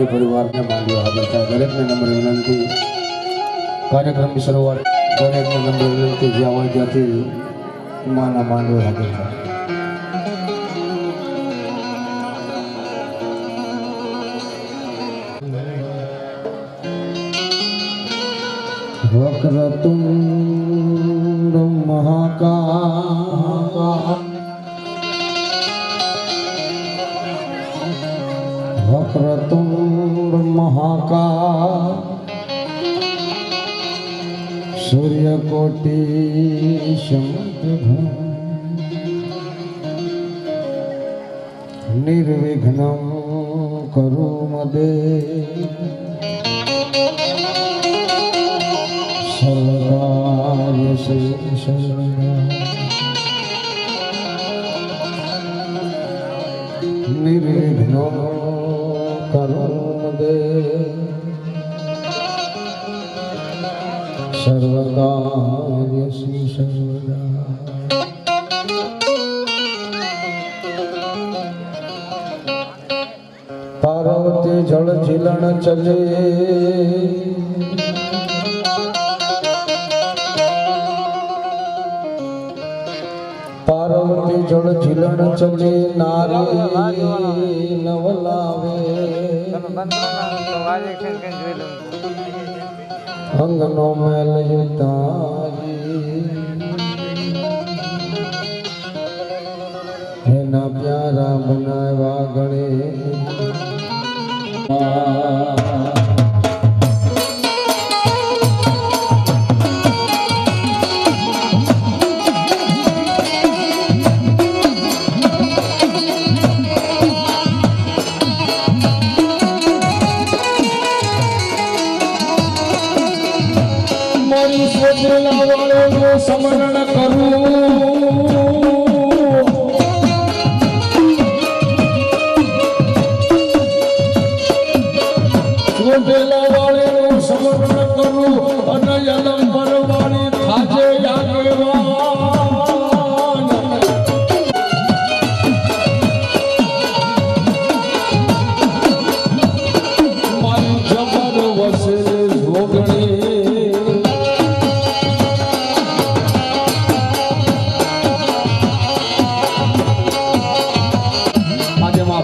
પારધી પરિવારને માંડ્યો હાજર થાય દરેકને નમ્ર વિનંતી. કાર્યક્રમની શરૂઆત દરેકને નમ્ર વિનંતી જ્યાં હોય ત્યાંથી માના માંડવે હાજર થાય. વક્રતુંડ સૂર્યકોટી શંકભ નિર્વિઘ્ન કરુ મદે. સર્વકાર્ય નિર્વિઘ્ન કરું દે સર્વદા ઝીલણ ચલે પાર્વતી જળ ઝીલણ ચલે નારી નવલાવે અંગનો મેલ યુતારી એના પ્યારા બનાવ્યા ગણે મારી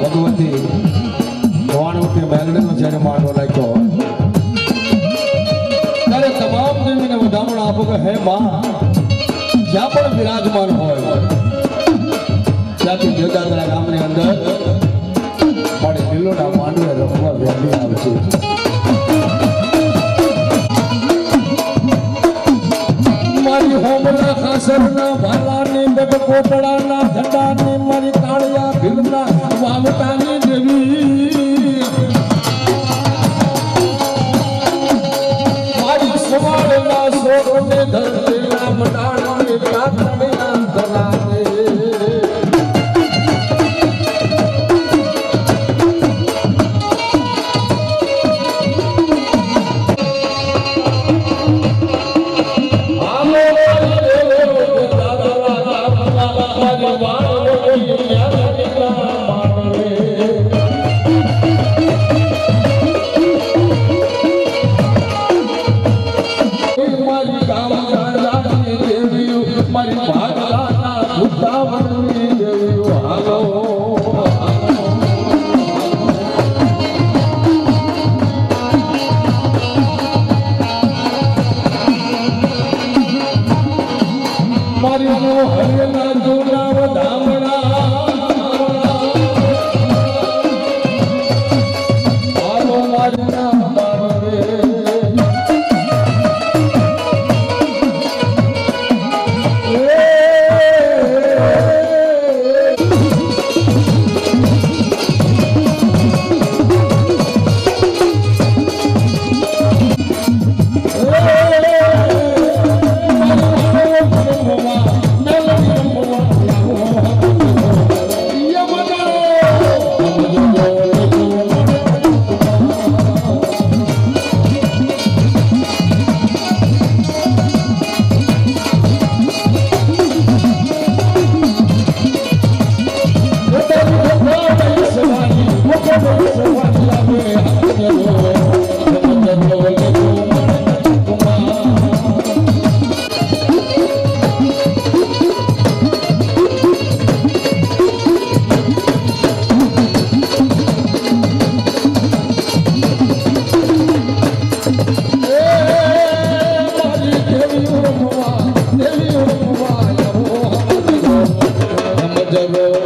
આજે ત્રણ વખતે મેલડીનો જ્યારે માંડવો લાગ્યો ત્યારે તમામ દેવીને વધામણ આપો કે, હે માં, જ્યાં પણ વિરાજમાન હોય Música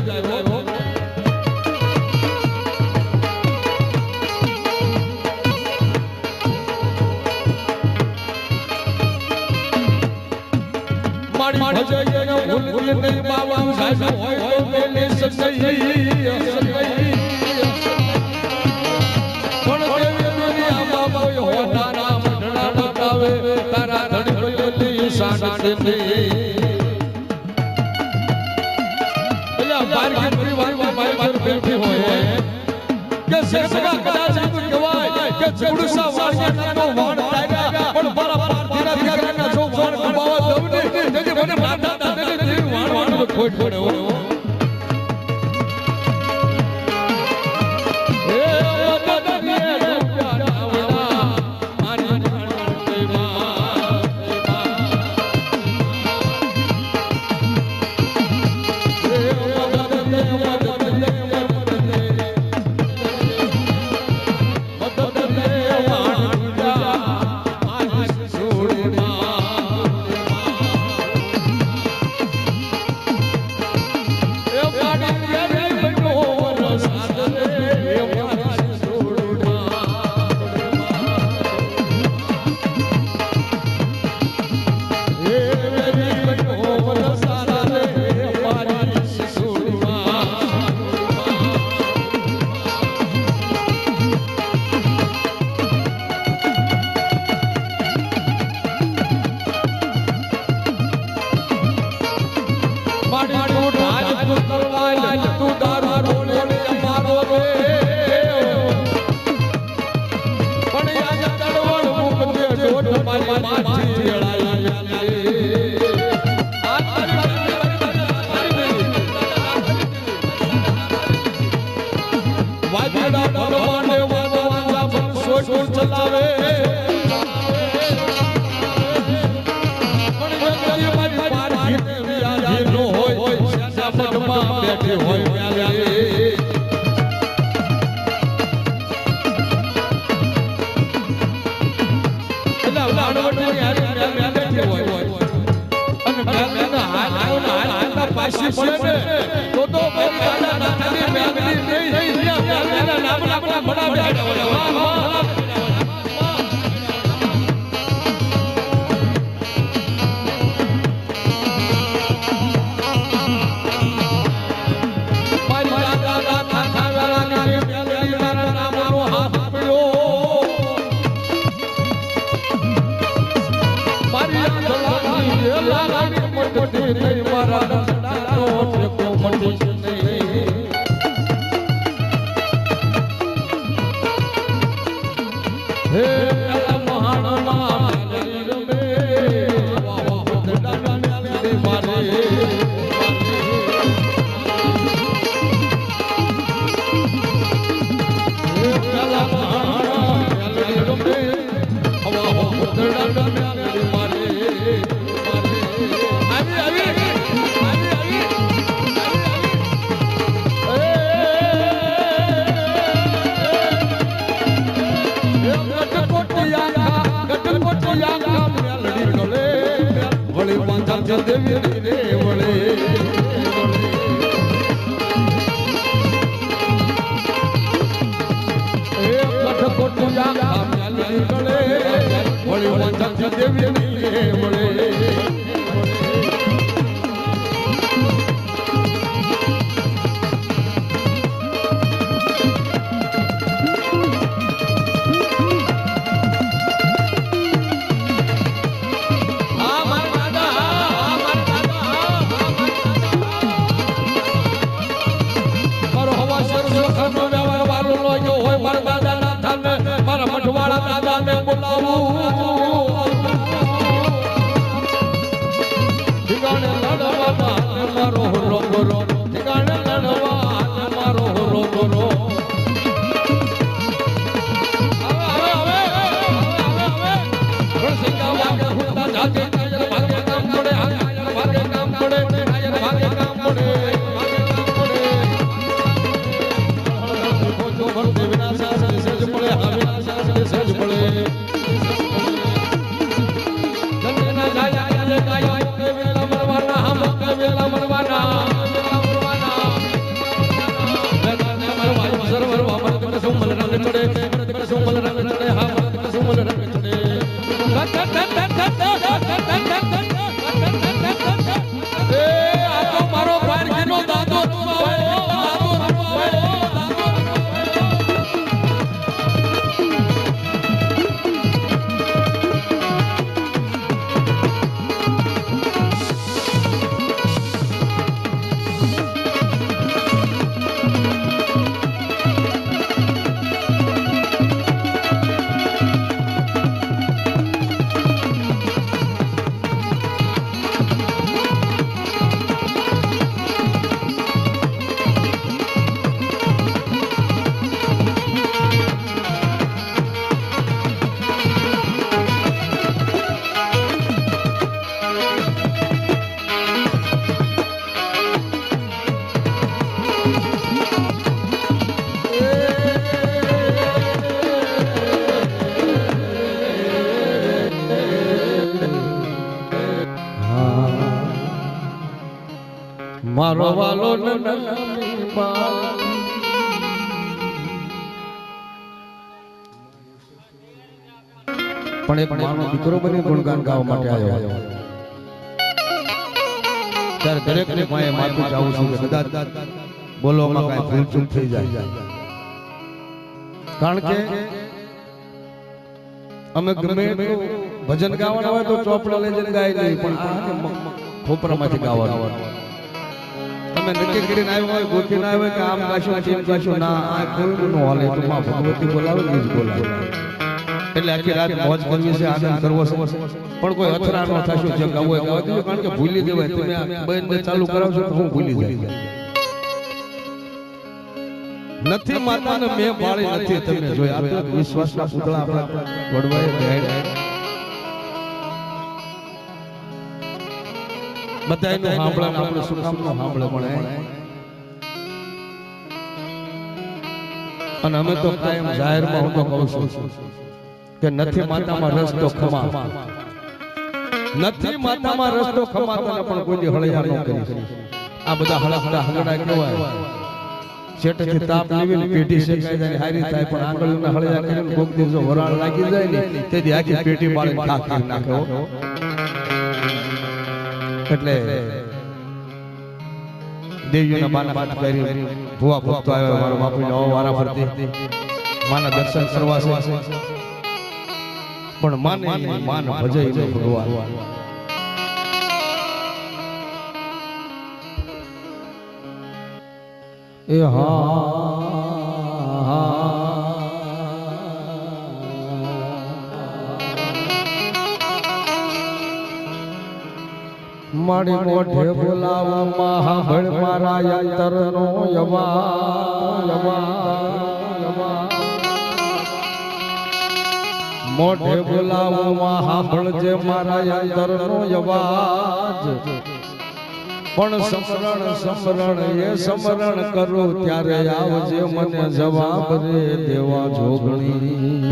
ભૂલ નહીં બાબા સાહેબ હોય તો તેને સતઈ સતઈ પણ દેવી દુનિયા બાબા હો તારા મંડળા બતાવે, તારા ધડકડેલી સાડતની એટલે બાર કે પરિવારમાં ભાઈ બાર ફેરફી હોય. કે સેસગા કદાચ કહેવાય કે ચુડસા વાળિયા નાનો વાણ થાય પણ બરાબર put put over. ચંદ્રવીરી રે વળે વળી વંચન ચંદ્રવીરી રે વળે করতে બોલવામાં કાંઈ ભૂલ ચૂક થઈ જાય. કારણ કે અમે ગમે ભજન ગાવાના હોય તો ચોપડા લઈ જઈને ગાય નહીં પણ ખોપરામાંથી ગાવાનું. તમે નક્કી કરીને આવ્યો હોય ગોતીને આવ્યો હોય કે આમ ગાશો તેમ ગાશો. ના આ કોઈ નો હાલે તો માં ભગવતી બોલાવે ને જ બોલાવે. એટલે આખી રાત મોજ કરવી છે. આનંદ કરવો છે. પણ કોઈ અથરા ન થશે જે ગાવું હોય ગાવા કારણ કે ભૂલી જવાય. તમે આ ચાલુ કરાવશો તો હું ભૂલી જાય નથી માતાને મે પાળી નથી તમે જોઈ આ તો વિશ્વાસના પૂતળા આપણા વડવાએ ગાય બધાયનો સાંભળા આપણે શું સાંભળે પણ અને અમે તો કાયમ જાહેરમાં હું તો કહું છું કે નથી માતામાં રસ તો ખમા નથી માતામાં રસ તો ખમા તને પણ કોઈ હળિયા ન કરી આ બધા હળા હળા હંગડા કેવાય છેટેથી તાપ લેવીને પેટી શેકાઈ જાય હારી થાય પણ આંગળીના હળિયા કરીને કોક દિવસો વરાળ લાગી જાય ને તેથી આખી પેટી બાળીને ખાખ કરી નાખે એટલે દેવીઓના બાના બાત કરી ભુવા ભક્તો આવ્યો મારો બાપુને આવો વારા ફરતી. માના દર્શન કરવા છે. પણ માને માન ભજે ભગવાન. એ મારી મોઢે બોલાવો મહાભળ મારા યંતર નો યવા યવા મોઢે બોલાવો મહાભળ જે મારા યંતરનો અવાજ પણ સમરણ સમરણ એ સમરણ કરો ત્યારે આવજે મને જવાબ રે દેવા જોગણી.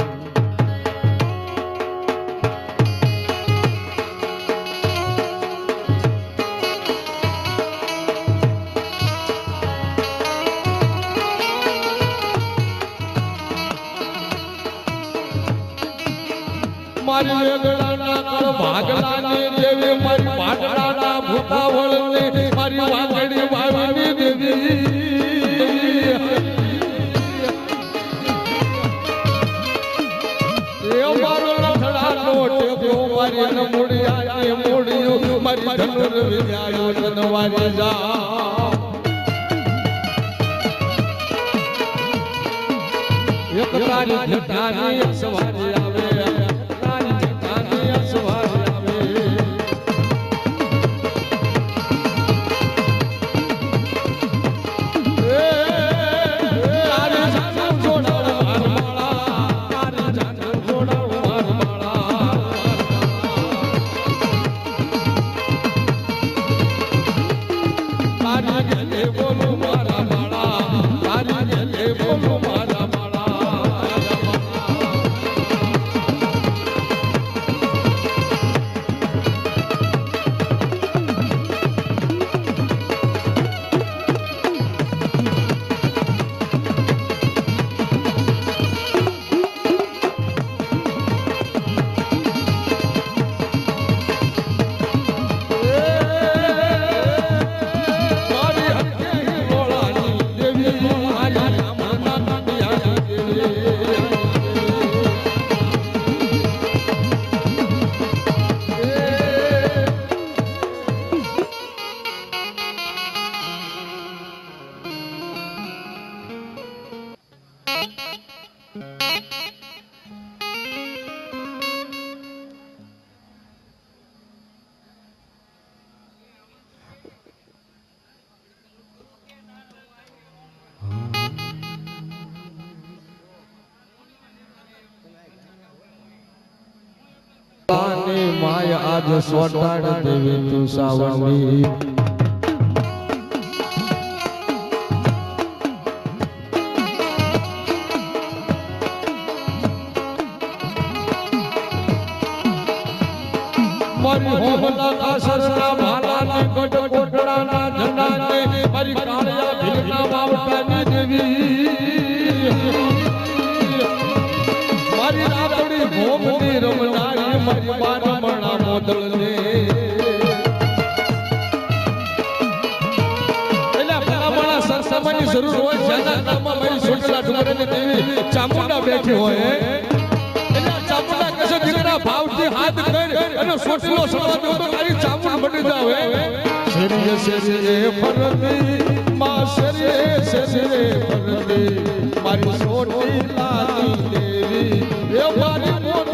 મારી ટેકો મારી નમુડિયા એ મોડિયું. મારી ધનુર વિદ્યાયો તનવારી જા. એક તારી જટાની સવારી માય આજ સોટાડ દેવી તું સાવલી જરૂર હોય જેના નામમાં મારી છોટેલા ઢોકરાને દેવી ચામુંડા બેઠી હોય એના ચામુંડા કશે ભાવથી હાથ અને છોટલો સળવા મારી છોટેલા દેવી, એ મારી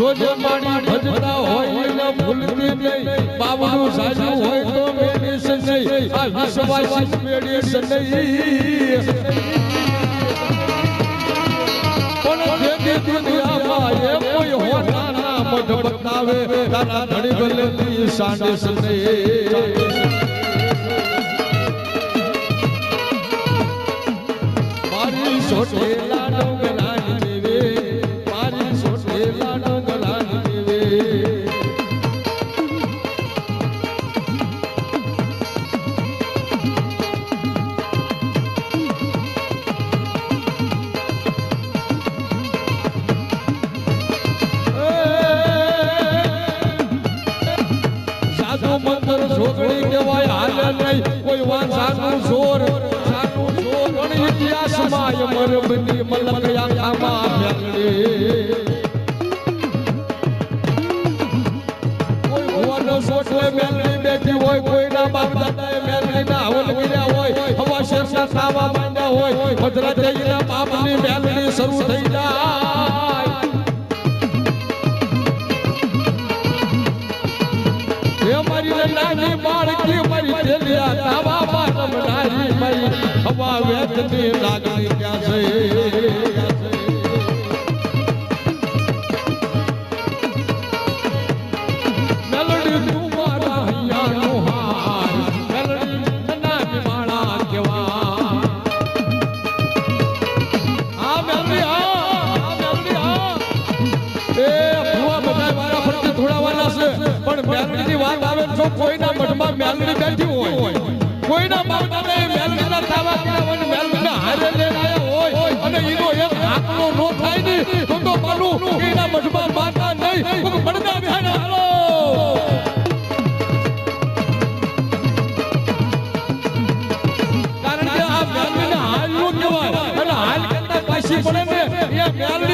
જોજો માડી ભજતા હોય એને ભૂલતી નહીં બાબુનું સાજું હોય તો મેળીશ નહીં, આ વિશ્વાસી મેળીશ નહીં. પણ જેથી દુનિયામાં એ કોઈ હોનાના મઢ બતાવે તારા ધણી ગલેથી સાંડેશ નહીં. મારી સોટેલા નહીં, કોઈ વાંસાનું જોર. પણ ઇતિહાસમાં બેઠી હોય, કોઈના મેલડીના હવન કર્યા હોય, હવા શેરના તાવા માંડ્યા હોય ભદ્રાદેવીના બાપની મેલડી શરૂ થઈ મેલડીની વાત આવે તો કોઈના મઠમાં મેલડી બેઠી હોય. કોઈના એ મેલડીના તાવા હારે લેવાયા હોય અને એનો એક આંકડો નો થાય ને, તો તો પાલું એના મઢમાં માતા નહીં કોક પડદા બિહાને હાલો. કારણ કે આ મેલવીને હાલનું કહેવાય, અને હાલ કરતા પાછી પડે ને, એ મેલવી